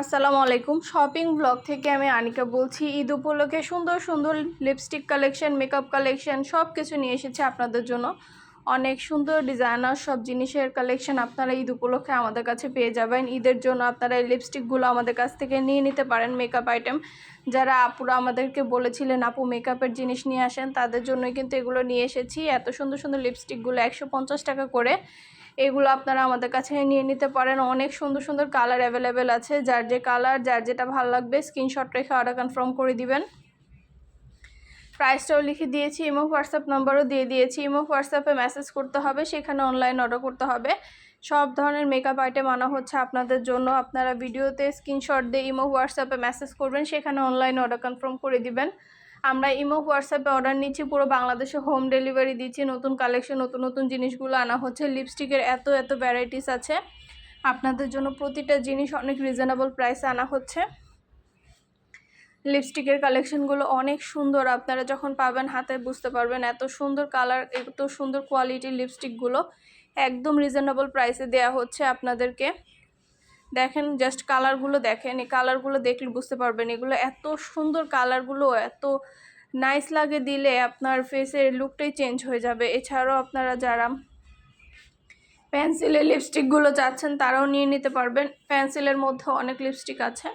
আসসালামু আলাইকুম। Shopping blog থেকে আমি আনিকা বলছি। ঈদ উপলক্ষে সুন্দর সুন্দর লিপস্টিক কালেকশন মেকআপ কালেকশন সব কিছু নিয়ে এসেছে আপনাদের জন্য। অনেক সুন্দর ডিজাইনার সব জিনিসের কালেকশন আপনারা ঈদ উপলক্ষে আমাদের কাছে পেয়ে যাবেন। ঈদের জন্য আপনারা এই লিপস্টিকগুলো আমাদের কাছ থেকে নিয়ে নিতে পারেন মেকআপ আইটেম যারা আপুরা আমাদেরকে বলেছিলেন, আপু মেকআপের জিনিস নিয়ে আসেন, তাদের জন্যই কিন্তু এগুলো নিয়ে এসেছি। এত সুন্দর সুন্দর লিপস্টিকগুলো একশো পঞ্চাশ টাকা করে। এগুলো আপনারা আমাদের কাছে নিয়ে নিতে পারেন। অনেক সুন্দর সুন্দর কালার অ্যাভেলেবেল আছে। যার যে কালার যার যেটা ভালো লাগবে স্ক্রিনশট রেখে অর্ডার কনফার্ম করে দিবেন। প্রাইসটাও লিখে দিয়েছি ইমো হোয়াটসঅ্যাপ নাম্বারও দিয়ে দিয়েছি। ইমো হোয়াটসঅ্যাপে মেসেজ করতে হবে, সেখানে অনলাইন অর্ডার করতে হবে। সব ধরনের মেকআপ আইটেম আনা হচ্ছে আপনাদের জন্য। আপনারা ভিডিওতে স্ক্রিনশট দিয়ে ইমো হোয়াটসঅ্যাপে মেসেজ করবেন, সেখানে অনলাইন অর্ডার কনফার্ম করে দিবেন। আমরা ইমো, হোয়াটসঅ্যাপে অর্ডার নিচ্ছি, পুরো বাংলাদেশে হোম ডেলিভারি দিচ্ছি, নতুন কালেকশন, নতুন নতুন জিনিসগুলো আনা হচ্ছে, লিপস্টিকের এত এত ভ্যারাইটিস আছে। আপনাদের জন্য প্রতিটা জিনিস অনেক রিজনেবল প্রাইসে আনা হচ্ছে। লিপস্টিকের কালেকশনগুলো অনেক সুন্দর, আপনারা যখন পাবেন হাতে বুঝতে পারবেন, এত সুন্দর কালার এত সুন্দর কোয়ালিটির লিপস্টিকগুলো একদম রিজনেবল প্রাইসে দেয়া হচ্ছে আপনাদেরকে। দেখেন জাস্ট কালারগুলো দেখেন, এই কালারগুলো দেখলে বুঝতে পারবেন, এগুলো এত সুন্দর কালারগুলো এত নাইস লাগে দিলে আপনার ফেসের লুকটাই চেঞ্জ হয়ে যাবে। এছাড়াও আপনারা যারা পেন্সিলের লিপস্টিকগুলো চাচ্ছেন, তারাও নিয়ে নিতে পারবেন। পেন্সিলের মধ্যে অনেক লিপস্টিক আছে।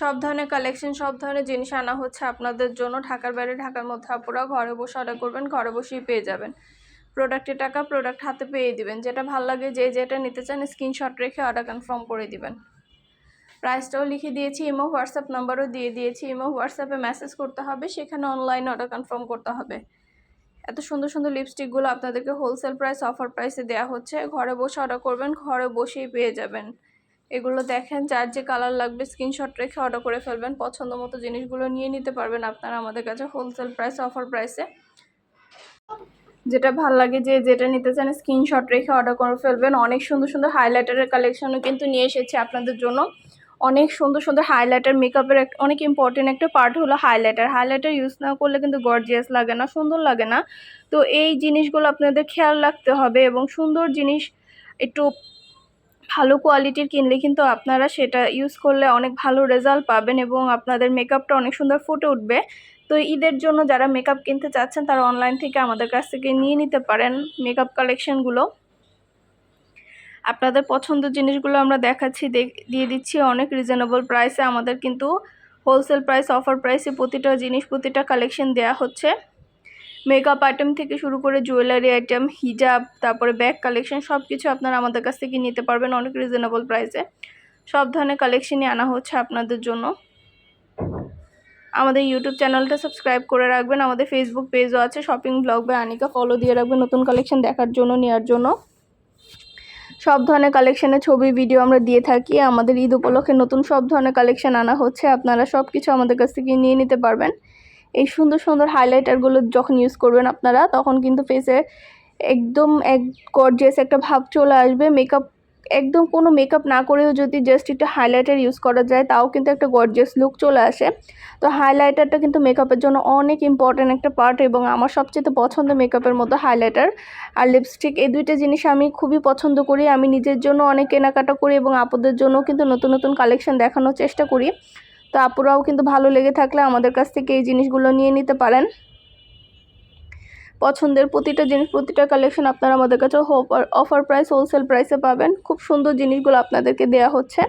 সব ধরনের কালেকশন সব ধরনের জিনিস আনা হচ্ছে আপনাদের জন্য। ঢাকার বাইরে, ঢাকার মধ্যে আপনারা ঘরে বসে অর্ডার করবেন, ঘরে বসেই পেয়ে যাবেন। প্রোডাক্টের টাকা প্রোডাক্ট হাতে পেয়ে দিবেন। যেটা ভালো লাগে, যে যেটা নিতে চান, স্ক্রিনশট রেখে অর্ডার কনফার্ম করে দিবেন। প্রাইসটাও লিখে দিয়েছি ইমো হোয়াটসঅ্যাপ নাম্বারও দিয়ে দিয়েছি। ইমো হোয়াটসঅ্যাপে মেসেজ করতে হবে, সেখানে অনলাইন অর্ডার কনফার্ম করতে হবে। এত সুন্দর সুন্দর লিপস্টিকগুলো আপনাদেরকে হোলসেল প্রাইস অফার প্রাইসে দেওয়া হচ্ছে। ঘরে বসে অর্ডার করবেন, ঘরে বসেই পেয়ে যাবেন। এগুলো দেখেন, যার যে কালার লাগবে, স্ক্রিনশট রেখে অর্ডার করে ফেলবেন। পছন্দ মতো জিনিসগুলো নিয়ে নিতে পারবেন আপনারা আমাদের কাছে হোলসেল প্রাইস অফার প্রাইসে যেটা ভালো লাগে যে যেটা নিতে চান স্ক্রিনশট রেখে অর্ডার করে ফেলবেন। অনেক সুন্দর সুন্দর হাইলাইটারের কালেকশনও কিন্তু নিয়ে এসেছি আপনাদের জন্য। অনেক সুন্দর সুন্দর হাইলাইটার মেকআপের একটা অনেক ইম্পর্টেন্ট একটা পার্ট হলো হাইলাইটার হাইলাইটার ইউজ না করলে কিন্তু গর্জিয়াস লাগে না, সুন্দর লাগে না। তো এই জিনিসগুলো আপনাদের খেয়াল রাখতে হবে এবং সুন্দর জিনিস একটু ভালো কোয়ালিটির কিনলে কিন্তু আপনারা সেটা ইউজ করলে অনেক ভালো রেজাল্ট পাবেন এবং আপনাদের মেকআপটা অনেক সুন্দর ফুটে উঠবে। তো ঈদের জন্য যারা মেকআপ কিনতে চাচ্ছেন, তারা অনলাইন থেকে আমাদের কাছ থেকে নিয়ে নিতে পারেন মেকআপ কালেকশনগুলো আপনাদের পছন্দের জিনিসগুলো আমরা দেখাচ্ছি দিয়ে দিচ্ছি অনেক রিজনেবল প্রাইসে আমাদের কিন্তু হোলসেল প্রাইস অফার প্রাইসে প্রতিটা জিনিস, প্রতিটা কালেকশন দেয়া হচ্ছে। মেকআপ আইটেম থেকে শুরু করে জুয়েলারি আইটেম হিজাব তারপরে ব্যাগ কালেকশন সব কিছু আপনারা আমাদের কাছ থেকে নিতে পারবেন অনেক রিজনেবল প্রাইসে সব ধরনের কালেকশনই আনা হচ্ছে আপনাদের জন্য। আমাদের ইউটিউব চ্যানেলটা সাবস্ক্রাইব করে রাখবেন। আমাদের ফেসবুক পেজও আছে শপিং ব্লগ বা আনিকা ফলো দিয়ে রাখবেন নতুন কালেকশন দেখার জন্য নেওয়ার জন্য। সব ধরনের কালেকশনের ছবি ভিডিও আমরা দিয়ে থাকি। আমাদের ঈদ উপলক্ষে নতুন সব ধরনের কালেকশন আনা হচ্ছে। আপনারা সব কিছু আমাদের কাছ থেকে নিয়ে নিতে পারবেন। এই সুন্দর সুন্দর হাইলাইটারগুলো যখন ইউজ করবেন আপনারা, তখন কিন্তু ফেসে একদম এক গর্জিয়াস একটা ভাব চলে আসবে। মেকআপ একদম কোনো মেকআপ না করেও যদি জাস্ট একটু হাইলাইটার ইউজ করা যায়, তাও কিন্তু একটা গর্জিয়াস লুক চলে আসে। তো হাইলাইটারটা কিন্তু মেকআপের জন্য অনেক ইম্পর্ট্যান্ট একটা পার্ট এবং আমার সবচেয়ে পছন্দ মেকআপের মতো হাইলাইটার আর লিপস্টিক এই দুইটা জিনিস আমি খুবই পছন্দ করি। আমি নিজের জন্য অনেক কেনাকাটা করি এবং আপুদের জন্য কিন্তু নতুন নতুন কালেকশন দেখানোর চেষ্টা করি। তো আপুরাও কিন্তু ভালো লেগে থাকলে আমাদের কাছ থেকে এই জিনিসগুলো নিয়ে নিতে পারেন। পছন্দের প্রতিটা জিনিস, প্রতিটা কালেকশন আপনারা আমাদের কাছে অফার প্রাইস হোলসেল প্রাইসে পাবেন। খুব সুন্দর জিনিসগুলো আপনাদেরকে দেওয়া হচ্ছে।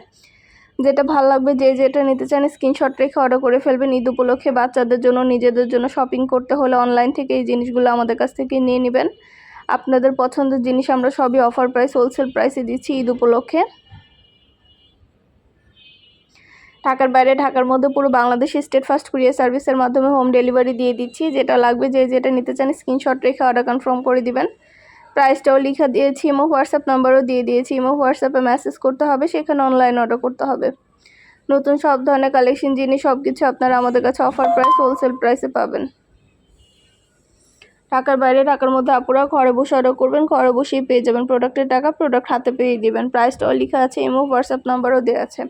যেটা ভালো লাগবে যে যেটা নিতে চান স্ক্রিনশট রেখে অর্ডার করে ফেলবেন ঈদ উপলক্ষে। বাচ্চাদের জন্য, নিজেদের জন্য শপিং করতে হলে অনলাইন থেকে এই জিনিসগুলো আমাদের কাছ থেকে নিয়ে নেবেন। আপনাদের পছন্দের জিনিস আমরা সবই অফার প্রাইস হোলসেল প্রাইসে দিচ্ছি ঈদ উপলক্ষে। ঢাকার বাইরে, ঢাকার মধ্যে পুরো বাংলাদেশ স্টেট ফার্স্ট কুরিয়ার সার্ভিসের মাধ্যমে হোম ডেলিভারি দিয়ে দিচ্ছি। যেটা লাগবে যে যেটা নিতে চান স্ক্রিনশট রেখে অর্ডার কনফার্ম করে দিবেন। প্রাইসটাও লিখা দিয়েছি ইমো হোয়াটসঅ্যাপ নাম্বারও দিয়ে দিয়েছি। ইমো হোয়াটসঅ্যাপে মেসেজ করতে হবে, সেখানে অনলাইন অর্ডার করতে হবে। নতুন সব ধরনের কালেকশন জিনিস সব কিছু আপনারা আমাদের কাছে অফার প্রাইস হোলসেল প্রাইসে পাবেন। ঢাকার বাইরে, ঢাকার মধ্যে আপুরা ঘরে বসে অর্ডার করবেন, ঘরে বসেই পেয়ে যাবেন প্রোডাক্টের টাকা প্রোডাক্ট হাতে পেয়ে দিবেন। প্রাইসটাও লেখা আছে ইমো হোয়াটসঅ্যাপ নাম্বারও দেওয়া আছে।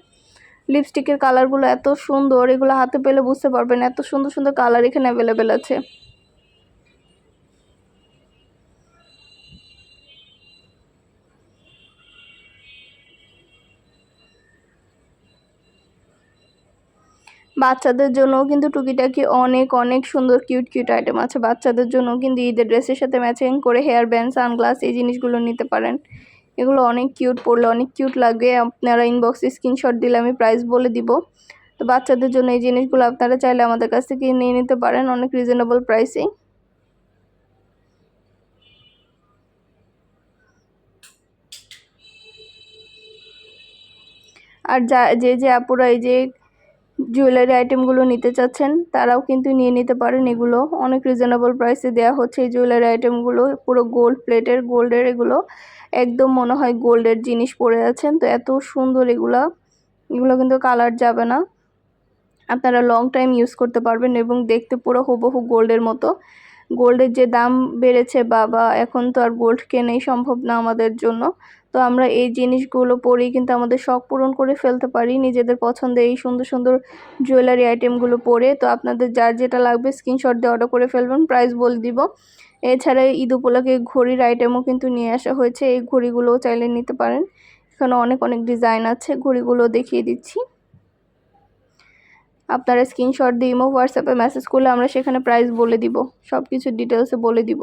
লিপস্টিকের কালারগুলো এত সুন্দর, এগুলো হাতে পেলে বুঝতে পারবেন এত সুন্দর সুন্দর কালার এখানে অ্যাভেলেবেল আছে। বাচ্চাদের জন্য কিন্তু টুকিটাকি অনেক অনেক সুন্দর কিউট কিউট আইটেম আছে। বাচ্চাদের জন্য কিন্তু ঈদের ড্রেসের সাথে ম্যাচিং করে হেয়ার ব্যান্ড সানগ্লাস এই জিনিসগুলো নিতে পারেন। এগুলো অনেক কিউট পড়লে অনেক কিউট লাগে। আপনারা ইনবক্সে স্ক্রিনশট দিলে আমি প্রাইস বলে দিব। তো বাচ্চাদের জন্য এই জিনিসগুলো আপনারা চাইলে আমাদের কাছ থেকে নিয়ে নিতে পারেন অনেক রিজনেবল প্রাইসেই আর যা, যে যে আপুরা এই যে জুয়েলারি আইটেমগুলো নিতে চাচ্ছেন, তারাও কিন্তু নিয়ে নিতে পারেন এগুলো। অনেক রিজনেবল প্রাইসে দেওয়া হচ্ছে এই জুয়েলারি আইটেমগুলো। পুরো গোল্ড প্লেটের গোল্ডের এগুলো। একদম মনে হয় গোল্ডের জিনিস পরে আছেন। তো এত সুন্দর এগুলা। এগুলো কিন্তু কালার যাবে না। আপনারা লং টাইম ইউজ করতে পারবেন এবং দেখতে পুরো হুবহু গোল্ডের মতো। গোল্ডের যে দাম বেড়েছে বা বা এখন তো আর গোল্ড কেনেই সম্ভব না আমাদের জন্য। তো আমরা এই জিনিসগুলো পরেই কিন্তু আমাদের শখ পূরণ করে ফেলতে পারি, নিজেদের পছন্দের এই সুন্দর সুন্দর জুয়েলারি আইটেমগুলো পরে। তো আপনাদের যার যেটা লাগবে স্ক্রিনশট দিয়ে অর্ডার করে ফেলবেন প্রাইস বলে দিব। এছাড়া ঈদ উপলক্ষে ঘড়ির আইটেমও কিন্তু নিয়ে আসা হয়েছে, এই ঘড়িগুলোও চাইলে নিতে পারেন। এখানে অনেক অনেক ডিজাইন আছে, ঘড়িগুলো দেখিয়ে দিচ্ছি। আপনারা স্ক্রিনশট দিয়ে ইমো হোয়াটসঅ্যাপে মেসেজ করলে আমরা সেখানে প্রাইস বলে দিব। সব কিছু ডিটেলসে বলে দিব।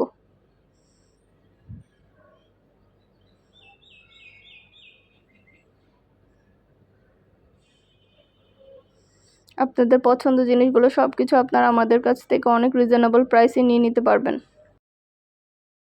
আপনাদের পছন্দ জিনিসগুলো সব কিছু আপনারা আমাদের কাছ থেকে অনেক রিজনেবল প্রাইসে নিয়ে নিতে পারবেন।